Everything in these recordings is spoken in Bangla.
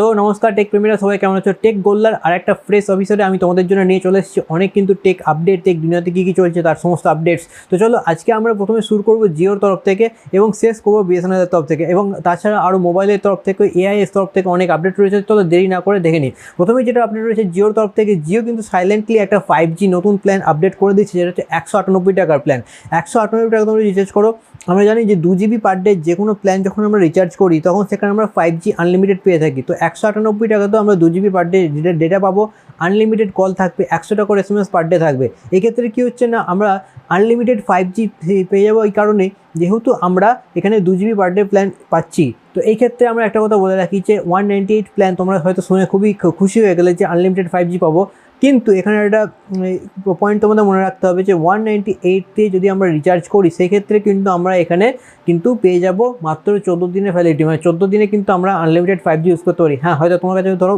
তো নমস্কার টেক প্রেমীরা সবাই কেমন আছো? টেক গোল্লার আর একটা ফ্রেশ অফিসারে আমি তোমাদের জন্য নিয়ে চলে এসেছি। অনেক কিন্তু টেক আপডেট টেক দুনিয়াতে কী কী চলছে তার সমস্ত আপডেটস তো চলো, আজকে আমরা প্রথমে শুরু করব জিওর তরফ থেকে এবং শেষ করব বিএসএনএলের তরফ থেকে। এবং তাছাড়া আরও মোবাইলের তরফ থেকে এআইএস তরফ থেকে অনেক আপডেট রয়েছে। চলো, দেরি না করে দেখে নিই। প্রথমে যেটা আপডেট রয়েছে জিওর তরফ থেকে জিও কিন্তু সাইলেন্টলি একটা ফাইভ জি নতুন প্ল্যান আপডেট করে দিচ্ছে যেটা হচ্ছে একশো আটানব্বই টাকার প্ল্যান একশো আটানব্বই টাকা তোমরা রিচার্জ করো। আমরা জানি যে দু জিবি পার ডে যে কোনো প্ল্যান যখন আমরা রিচার্জ করি, তখন সেখানে আমরা ফাইভ জি আনলিমিটেড পেয়ে থাকি। তো একশো আটানব্বই টাকা তো আমরা দু জিবি পার ডে ডেটা পাবো। আনলিমিটেড কল থাকবে, একশোটা করে S M S per day থাকবে। এক্ষেত্রে কী হচ্ছে না, আমরা আনলিমিটেড ফাইভ জি পেয়ে যাব এই কারণে। যেহেতু আমরা এখানে দু জিবি পার ডে প্ল্যান পাচ্ছি। তো এই ক্ষেত্রে আমরা একটা কথা বলে রাখি যে ওয়ান নাইনটি এইট প্ল্যান তোমরা হয়তো শুনে খুবই খুশি হয়ে গেলে যে আনলিমিটেড ফাইভ জি পাবো। কিন্তু এখানে একটা পয়েন্ট তোমাদের মনে রাখতে হবে যে ওয়ান নাইনটি এইটে যদি আমরা রিচার্জ করি, সেক্ষেত্রে কিন্তু আমরা এখানে কিন্তু পেয়ে যাব মাত্র চোদ্দ দিনের ভ্যালিডিটি মানে চোদ্দ দিনে কিন্তু আমরা আনলিমিটেড ফাইভ জি ইউজ করতে পারি। হ্যাঁ হয়তো তোমার কাছে ধরো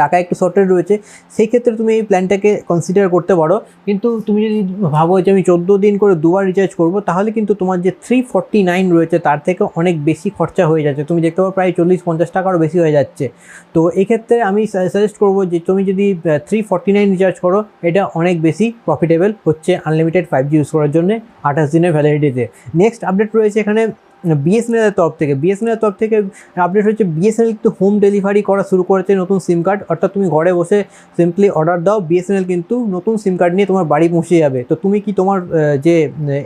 টাকা একটু শর্টেজ রয়েছে, সেই ক্ষেত্রে তুমি এই প্ল্যানটাকে কনসিডার করতে পারো। কিন্তু তুমি যদি ভাবো যে আমি চোদ্দ দিন করে দুবার রিচার্জ করব, তাহলে কিন্তু তোমার যে থ্রি ফর্টি নাইন রয়েছে, তার থেকে অনেক বেশি খরচা হয়ে যাচ্ছে। তুমি দেখতে পাবো প্রায় চল্লিশ পঞ্চাশ টাকারও বেশি হয়ে যাচ্ছে। তো এক্ষেত্রে আমি সাজেস্ট করব যে তুমি যদি থ্রি ফর্টি নাইন রিচার্জ করো, এটা অনেক বেশি প্রফিটেবল হচ্ছে আনলিমিটেড ফাইভ জি ইউজ করার জন্য আঠাশ দিনের ভ্যালিডিটিতে নেক্সট আপডেট রয়েছে এখানে বিএসএনএলের তরফ থেকে বিএসএনএলের তরফ থেকে আপডেট হচ্ছে বিএসএনএল কিন্তু হোম ডেলিভারি করা শুরু করেছে নতুন সিম কার্ড অর্থাৎ তুমি ঘরে বসে সিম্পলি অর্ডার দাও বিএসএনএল কিন্তু নতুন সিম কার্ড নিয়ে তোমার বাড়ি পৌঁছে যাবে। তো তুমি কি তোমার যে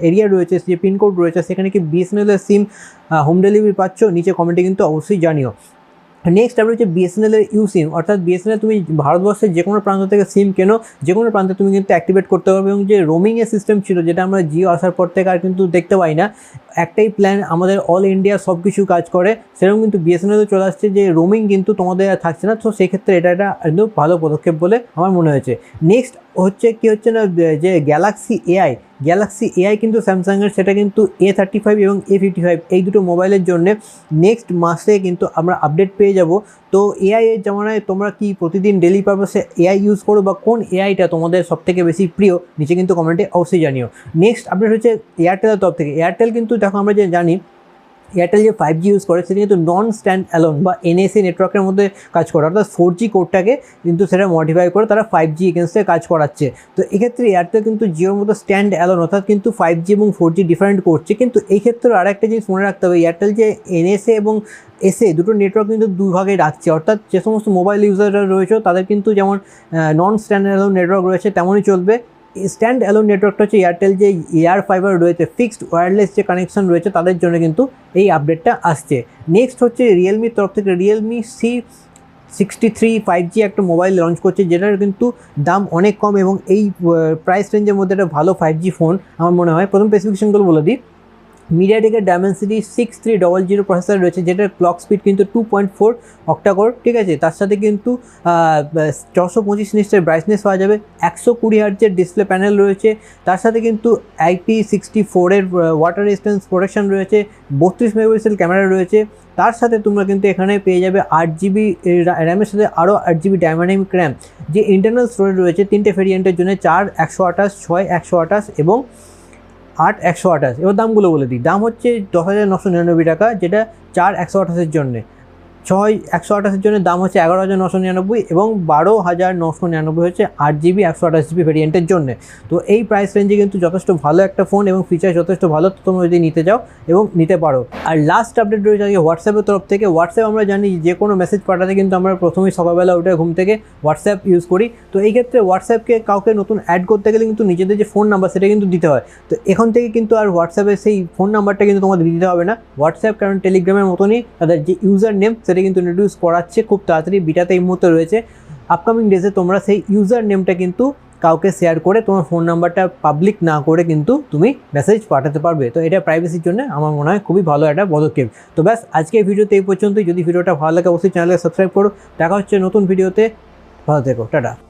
এরিয়া রয়েছে, যে পিনকোড রয়েছে, সেখানে কি বিএসএনএলের সিম হোম ডেলিভারি পাচ্ছ? নিচে কমেন্টে কিন্তু অবশ্যই জানিও। নেক্সট আপনি হচ্ছে বিএসএনএলের ইউ সিম অর্থাৎ বিএসএনএল তুমি ভারতবর্ষের যে কোনো প্রান্ত থেকে সিম কেনো যে কোনো প্রান্তে তুমি কিন্তু অ্যাক্টিভেট করতে পারবে এবং যে রোমিংয়ের সিস্টেম ছিল, যেটা আমরা জিও আসার পর থেকে আর কিন্তু দেখতে পাই না, একটাই প্ল্যান আমাদের অল ইন্ডিয়া সব কিছু কাজ করে, সেরকম কিন্তু বিএসএনএলও চলে আসছে যে রোমিং কিন্তু তোমাদের আর থাকছে না, তো সেক্ষেত্রে এটা একটা একদম ভালো পদক্ষেপ বলে আমার মনে হয়েছে। নেক্সট হচ্ছে কি হচ্ছে না, যে গ্যালাক্সি এআই গ্যালাক্সি এআই কিন্তু স্যামসাংয়ের সেটা কিন্তু এ থার্টি ফাইভ এবং এ ফিফটি ফাইভ এই দুটো মোবাইলের জন্যে নেক্সট মাসে কিন্তু আমরা আপডেট পেয়ে যাব। তো এআই এর জামানায় তোমরা কি প্রতিদিন ডেলি পারপাসে এআই ইউজ করো বা কোন এআইটা তোমাদের সবথেকে বেশি প্রিয়, নিচে কিন্তু কমেন্টে অবশ্যই জানিও। নেক্সট আপডেট হচ্ছে এয়ারটেলের তরফ থেকে। এয়ারটেল কিন্তু দেখো আমরা যে জানি এয়ারটেল যে ফাইভ জি ইউজ করে, সেটা কিন্তু নন স্ট্যান্ড অ্যালোন বা এনএসএ নেটওয়ার্কের মধ্যে কাজ করে। অর্থাৎ ফোর জি কোডটাকে কিন্তু সেটা মডিফাই করে তারা ফাইভ জি এগেনস্টে কাজ করাচ্ছে। তো এক্ষেত্রে এয়ারটেল কিন্তু জিওর মতো স্ট্যান্ড অ্যালোন অর্থাৎ কিন্তু ফাইভ জি এবং ফোর জি ডিফারেন্ট করছে। কিন্তু এই ক্ষেত্রে আর একটা জিনিস মনে রাখতে হবে, এয়ারটেল যে এনএসএ এবং এসে দুটো নেটওয়ার্ক কিন্তু দুভাগে রাখছে। অর্থাৎ যে সমস্ত মোবাইল ইউজাররা রয়েছে, তাদের কিন্তু যেমন নন স্ট্যান্ড অ্যালোন নেটওয়ার্ক রয়েছে, তেমনই চলবে। স্ট্যান্ড অ্যালো নেটওয়ার্কটা হচ্ছে এয়ারটেল যে এয়ার ফাইবার রয়েছে ফিক্সড ওয়্যারলেস যে কানেকশন রয়েছে, তাদের জন্য কিন্তু এই আপডেটটা আসছে। নেক্সট হচ্ছে রিয়েলমির তরফ থেকে Realme C sixty three five G একটা মোবাইল লঞ্চ করছে, যেটার কিন্তু দাম অনেক কম এবং এই প্রাইস রেঞ্জের মধ্যে একটা ভালো ফাইভ জি ফোন আমার মনে হয়। প্রথম স্পেসিফিকেশনগুলো বলে দিই। মিডিয়াটেকের Dimensity six three double zero processor রয়েছে, যেটার ক্লক স্পিড কিন্তু টু পয়েন্ট ফোর অক্টাকোর ঠিক আছে? তার সাথে কিন্তু ছশো পঁচিশ নিশ্চয় ব্রাইটনেস পাওয়া যাবে, একশো কুড়ি হার্জের ডিসপ্লে প্যানেল রয়েছে, তার সাথে কিন্তু আইপি সিক্সটি ফোরের ওয়াটার রেজিস্ট্যান্স প্রোটেকশন রয়েছে, বত্রিশ মেগাপিক্সেল ক্যামেরা রয়েছে, তার সাথে তোমরা কিন্তু এখানে পেয়ে যাবে আট জিবি র্যামের সাথে আরও আট জিবি ডায়নামিক র্যাম যে ইন্টারনাল স্টোরেজ রয়েছে, তিনটে ভেরিয়েন্টের জন্য, চার, একশো আঠাশ, ছয়, একশো আঠাশ এবং আট একশো আঠাশ। এবার দামগুলো বলে দিই। দাম হচ্ছে দশ হাজার নশো নিরানব্বই টাকা, যেটা চার একশো আঠাশের জন্যে। ছয় একশো আঠাশের জন্য দাম হচ্ছে এগারো হাজার নশো নিরানব্বই এবং বারো হাজার নশো নিরানব্বই হচ্ছে আট জিবি, একশো আঠাশ জিবি ভেরিয়েন্টের জন্য। তো এই প্রাইস রেঞ্জে কিন্তু যথেষ্ট ভালো একটা ফোন এবং ফিচার যথেষ্ট ভালো, তো তোমরা যদি নিতে যাও এবং নিতে পারো। আর লাস্ট আপডেট রয়েছে আজকে হোয়াটসঅ্যাপের তরফ থেকে। হোয়াটসঅ্যাপ আমরা জানি যে কোনো মেসেজ পাঠাতে কিন্তু আমরা প্রথমেই সকালবেলা উঠে ঘুম থেকে হোয়াটসঅ্যাপ ইউজ করি। তো এই ক্ষেত্রে হোয়াটসঅ্যাপকে কাউকে নতুন অ্যাড করতে গেলে কিন্তু নিজেদের যে ফোন নাম্বার সেটা কিন্তু দিতে হয়। তো এখন থেকে কিন্তু আর হোয়াটসঅ্যাপে সেই ফোন নাম্বারটা কিন্তু তোমাদের দিতে হবে না। হোয়াটসঅ্যাপ কারণ টেলিগ্রামের মতনই তাদের যে ইউজার নেম সেটা কিন্তু ইন্ট্রোডিউস করাচ্ছে, খুব তাড়াতাড়ি বিটাতে এই মুহূর্তে রয়েছে। আপকামিং ডেজে তোমরা সেই ইউজার নেমটা কিন্তু কাউকে শেয়ার করে তোমার ফোন নাম্বারটা পাবলিক না করে কিন্তু তুমি মেসেজ পাঠাতে পারবে। তো এটা প্রাইভেসির জন্য আমার মনে হয় খুবই ভালো একটা পদক্ষেপ। তো ব্যাস, আজকে এই ভিডিওতে এই পর্যন্তই। যদি ভিডিওটা ভালো লাগে, অবশ্যই চ্যানেলকে সাবস্ক্রাইব করো। দেখা হচ্ছে নতুন ভিডিওতে ভালো থেকো, টাটা।